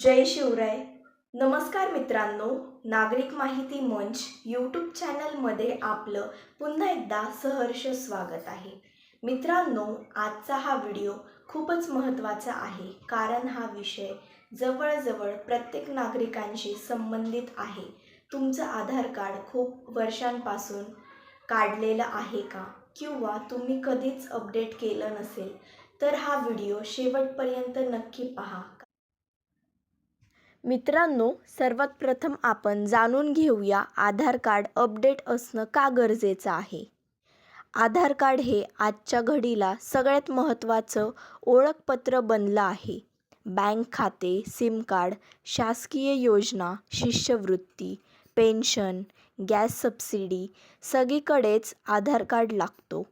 जय शिवराय. नमस्कार मित्रांनो नागरिक माहिती मंच यूट्यूब चॅनलमध्ये आपलं पुन्हा एकदा सहर्ष स्वागत आहे. मित्रांनो आजचा हा व्हिडिओ खूपच महत्त्वाचा आहे कारण हा विषय जवळजवळ प्रत्येक नागरिकांशी संबंधित आहे. तुमचं आधार कार्ड खूप वर्षांपासून काढलेलं आहे का? किंवा तुम्ही कधीच अपडेट केलं नसेल? तर हा व्हिडिओ शेवटपर्यंत नक्की पहा. मित्रांनो सर्वात प्रथम आपण जाणून घेऊया आधार कार्ड अपडेट असणं का गरजेचं आहे. आधार कार्ड हे आजच्या घडीला सगळ्यात महत्त्वाचं ओळखपत्र बनलं आहे. बँक खाते सिम कार्ड शासकीय योजना शिष्यवृत्ती पेन्शन गॅस सबसिडी सगळीकडेच आधार कार्ड लागतो.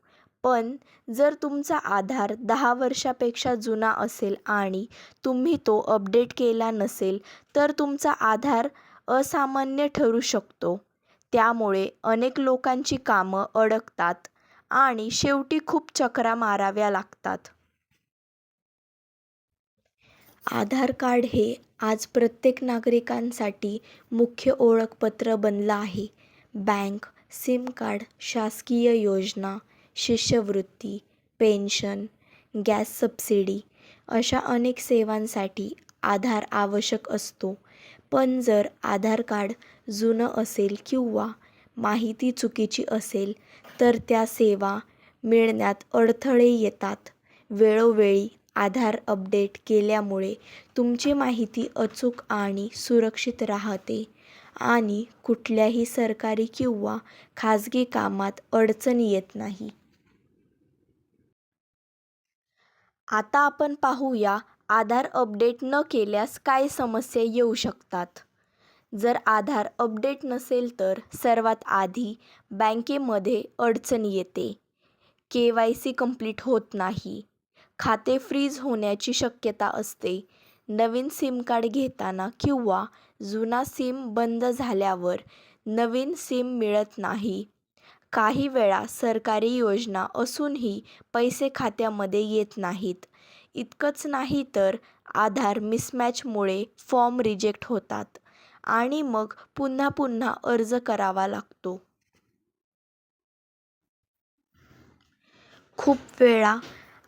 पण जर तुमचा आधार दहा वर्षापेक्षा जुना असेल आणि तुम्ही तो अपडेट केला नसेल तर तुमचा आधार असामान्य ठरू शकतो. त्यामुळे अनेक लोकांची कामं अडकतात आणि शेवटी खूप चकरा माराव्या लागतात. आधार कार्ड हे आज प्रत्येक नागरिकांसाठी मुख्य ओळखपत्र बनलं आहे. बँक सिम कार्ड शासकीय योजना शिष्यवृत्ती पेन्शन गॅस सबसिडी अशा अनेक सेवांसाठी आधार आवश्यक असतो. पण जर आधार कार्ड जुनं असेल किंवा माहिती चुकीची असेल तर त्या सेवा मिळण्यात अडथळे येतात. वेळोवेळी आधार अपडेट केल्यामुळे तुमची माहिती अचूक आणि सुरक्षित राहते आणि कुठल्याही सरकारी किंवा खाजगी कामात अडचण येत नाही. आता आपण पाहूया आधार अपडेट न केल्यास काय समस्या येऊ शकतात. जर आधार अपडेट नसेल तर सर्वात आधी बँकेमध्ये अडचण येते. के वाय सी कंप्लीट होत नाही. खाते फ्रीज होण्याची शक्यता असते. नवीन सिम कार्ड घेताना किंवा जुना सिम बंद झाल्यावर नवीन सिम मिळत नाही. काही वेळा सरकारी योजना असूनही पैसे खात्यामध्ये येत नाहीत. इतकंच नाही तर आधार मिसमॅचमुळे फॉर्म रिजेक्ट होतात आणि मग पुन्हा पुन्हा अर्ज करावा लागतो. खूप वेळा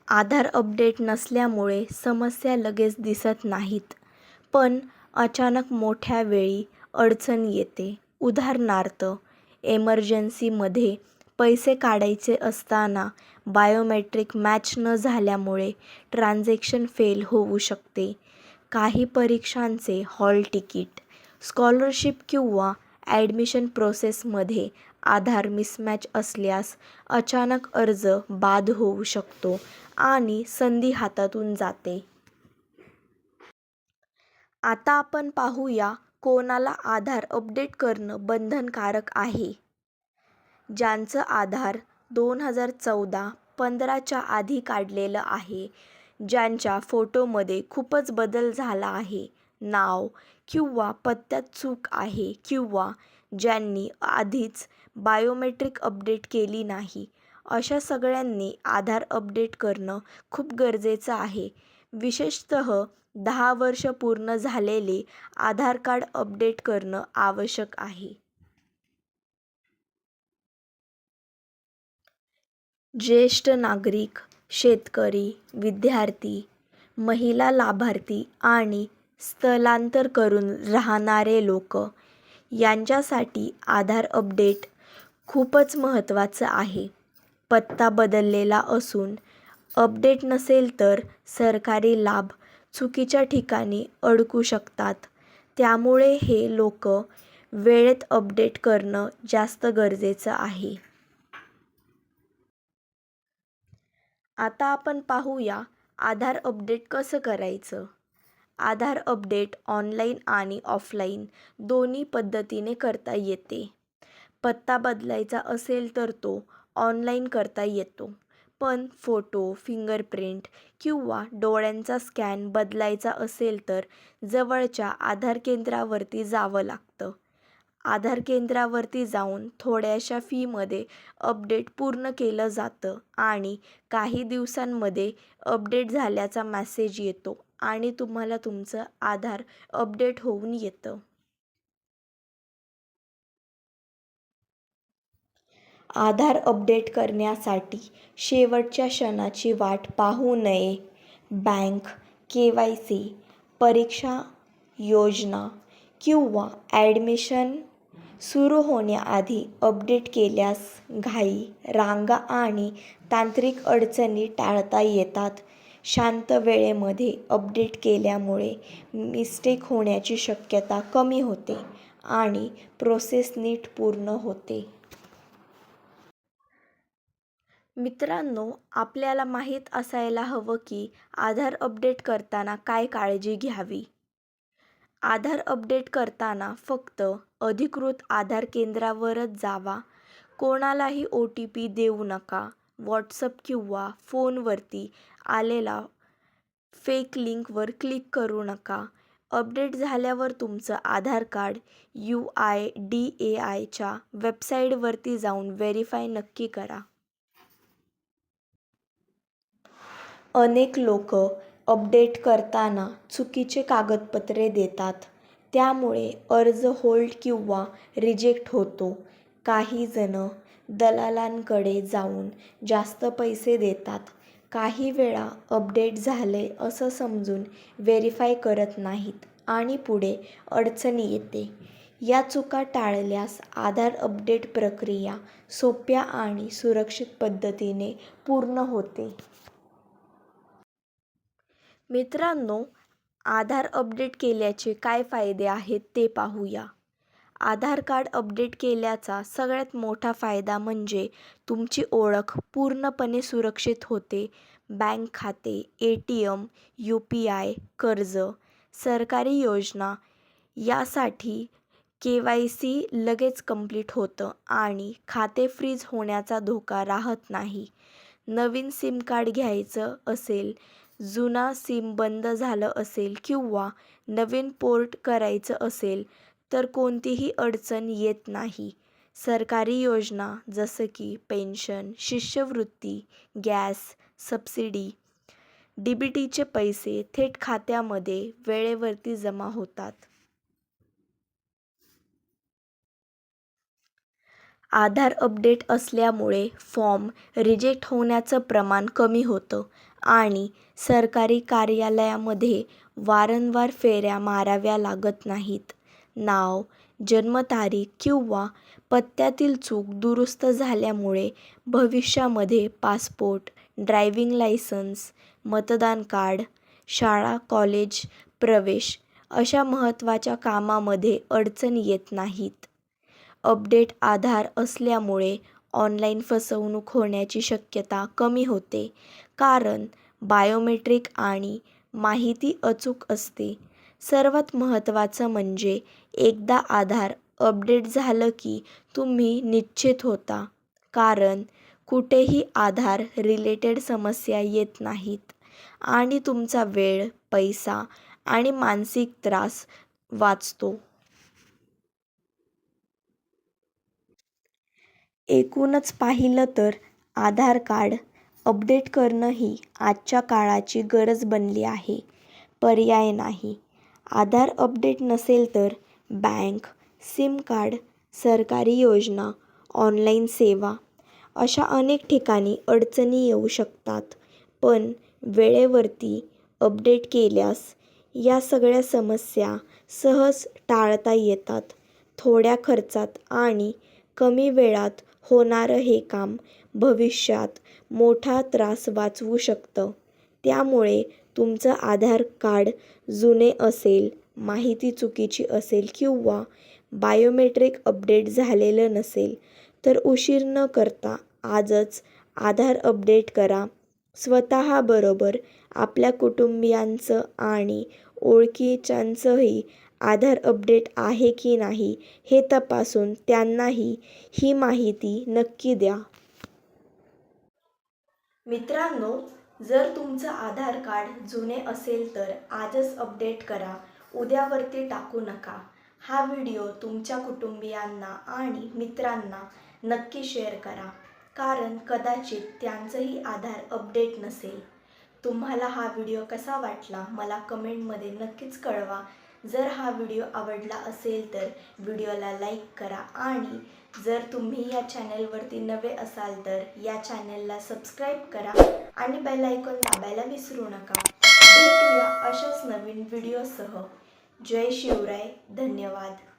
आधार अपडेट नसल्यामुळे समस्या लगेच दिसत नाहीत. पण अचानक मोठ्या वेळी अडचण येते. उदाहरणार्थ एमर्जन्सीमध्ये पैसे काढायचे असताना बायोमेट्रिक मॅच न झाल्यामुळे ट्रान्झॅक्शन फेल होऊ शकते. काही परीक्षांचे हॉल तिकीट स्कॉलरशिप किंवा ॲडमिशन प्रोसेसमध्ये आधार मिसमॅच असल्यास अचानक अर्ज बाद होऊ शकतो आणि संधी हातातून जाते. आता आपण पाहूया कोणाला आधार अपडेट करणं बंधनकारक आहे? ज्यांचं आधार दोन हजार चौदा पंधराच्या आधी काढलेलं आहे ज्यांच्या फोटोमध्ये खूपच बदल झाला आहे. नाव किंवा पत्त्यात चूक आहे किंवा ज्यांनी आधीच बायोमेट्रिक अपडेट केली नाही अशा सगळ्यांनी आधार अपडेट करणं खूप गरजेचं आहे. विशेषतः दहा वर्ष पूर्ण झालेले आधार कार्ड अपडेट करणं आवश्यक आहे. ज्येष्ठ नागरिक शेतकरी विद्यार्थी महिला लाभार्थी आणि स्थलांतर करून राहणारे लोक यांच्यासाठी आधार अपडेट खूपच महत्त्वाचं आहे. पत्ता बदललेला असून अपडेट नसेल तर सरकारी लाभ चुकीच्या ठिकाणी अडकू शकतात. त्यामुळे हे लोक वेळेत अपडेट करणं जास्त गरजेचं आहे. आता आपण पाहूया आधार अपडेट कसं करायचं? आधार अपडेट ऑनलाईन आणि ऑफलाईन दोन्ही पद्धतीने करता येते. पत्ता बदलायचा असेल तर तो ऑनलाईन करता येतो. पण फोटो फिंगरप्रिंट किंवा डोळ्यांचा स्कॅन बदलायचा असेल तर जवळच्या आधार केंद्रावरती जावं लागतं. आधार केंद्रावरती जाऊन थोड्याशा फीमध्ये अपडेट पूर्ण केलं जातं आणि काही दिवसांमध्ये अपडेट झाल्याचा मॅसेज येतो आणि तुम्हाला तुमचं आधार अपडेट होऊन येतं. आधार अपडेट करण्यासाठी शेवटच्या क्षणाची वाट पाहू नये. बँक के वाय सी परीक्षा योजना किंवा ॲडमिशन सुरू होण्याआधी अपडेट केल्यास घाई रांगा आणि तांत्रिक अडचणी टाळता येतात. शांत वेळेमध्ये अपडेट केल्यामुळे मिस्टेक होण्याची शक्यता कमी होते आणि प्रोसेस नीट पूर्ण होते. मित्रांनो आपल्याला माहीत असायला हवं की आधार अपडेट करताना काय काळजी घ्यावी? आधार अपडेट करताना फक्त अधिकृत आधार केंद्रावरच जावा. कोणालाही ओ टी पी देऊ नका. व्हॉट्सअप किंवा फोनवरती आलेला फेक लिंकवर क्लिक करू नका. अपडेट झाल्यावर तुमचं Aadhaar card U I D A आयच्या वेबसाईटवरती जाऊन व्हेरीफाय नक्की करा. अनेक लोक अपडेट करताना चुकीचे कागदपत्रे देतात. त्यामुळे अर्ज होल्ड किंवा रिजेक्ट होतो. काही जण दलालांकडे जाऊन जास्त पैसे देतात. काही वेळा अपडेट झाले असं समजून व्हेरीफाय करत नाहीत आणि पुढे अडचण येते. या चुका टाळल्यास आधार अपडेट प्रक्रिया सोप्या आणि सुरक्षित पद्धतीने पूर्ण होते. मित्रांनो आधार अपडेट केल्याचे काय फायदे आहेत ते पाहूया. आधार कार्ड अपडेट केल्याचा सगळ्यात मोठा फायदा म्हणजे तुमची ओळख पूर्णपणे सुरक्षित होते. बँक खाते A T M U P I कर्ज सरकारी योजना यासाठी के वाय सी लगेच कंप्लीट होतं आणि खाते फ्रीज होण्याचा धोका राहत नाही. नवीन सिम कार्ड घ्यायचं असेल जुना सिम बंद झालं असेल किंवा नवीन पोर्ट करायचं असेल तर कोणतीही अडचण येत नाही. सरकारी योजना जसं की पेन्शन शिष्यवृत्ती गॅस सबसिडी डी बी टीचे पैसे थेट खात्यामध्ये वेळेवरती जमा होतात. आधार अपडेट असल्यामुळे फॉर्म रिजेक्ट होण्याचं प्रमाण कमी होतं. आणि सरकारी कार्यालयामध्ये वारंवार फेऱ्या माराव्या लागत नाहीत. नाव जन्मतारीख किंवा पत्त्यातील चूक दुरुस्त झाल्यामुळे भविष्यामध्ये पासपोर्ट ड्रायव्हिंग लायसन्स मतदान कार्ड शाळा कॉलेज प्रवेश अशा महत्त्वाच्या कामामध्ये अडचण येत नाहीत. अपडेट आधार असल्यामुळे ऑनलाईन फसवणूक होण्याची शक्यता कमी होते. कारण बायोमेट्रिक आणि माहिती अचूक असते. सर्वात महत्त्वाचं म्हणजे एकदा आधार अपडेट झालं की तुम्ही निश्चित होता. कारण कुठेही आधार रिलेटेड समस्या येत नाहीत आणि तुमचा वेळ पैसा आणि मानसिक त्रास वाचतो. एकूणच पाहिलं तर आधार कार्ड अपडेट करणं ही आजच्या काळाची गरज बनली आहे. पर्याय नाही. आधार अपडेट नसेल तर बँक सिम कार्ड सरकारी योजना ऑनलाईन सेवा अशा अनेक ठिकाणी अडचणी येऊ शकतात. पण वेळेवरती अपडेट केल्यास या सगळ्या समस्या सहज टाळता येतात. थोड्या खर्चात आणि कमी वेळात होणारं हे काम भविष्यात मोठा त्रास वाचवू शकतं. त्यामुळे तुमचं आधार कार्ड जुने असेल माहिती चुकीची असेल किंवा बायोमेट्रिक अपडेट झालेलं नसेल तर उशीर न करता आजच आधार अपडेट करा. स्वतःबरोबर आपल्या कुटुंबियांचं आणि ओळखीच्यांचंही आधार अपडेट आहे की नाही हे तपासून त्यांनाही ही माहिती नक्की द्या. मित्रांनो जर तुमचं आधार कार्ड जुने असेल तर आजच अपडेट करा. उद्यावरती टाकू नका. हा व्हिडिओ तुमच्या कुटुंबियांना आणि मित्रांना नक्की शेअर करा. कारण कदाचित त्यांचंही आधार अपडेट नसेल. तुम्हाला हा व्हिडिओ कसा वाटला मला कमेंटमध्ये नक्कीच कळवा. जर हा व्हिडिओ आवडला असेल तर व्हिडिओला लाईक करा आणि जर तुम्ही या चॅनलवरती नवे असाल तर या चॅनलला सबस्क्राईब करा आणि बेल आयकॉन दाबायला विसरू नका. भेटूया अशाच नवीन व्हिडिओसह. जय शिवराय. धन्यवाद.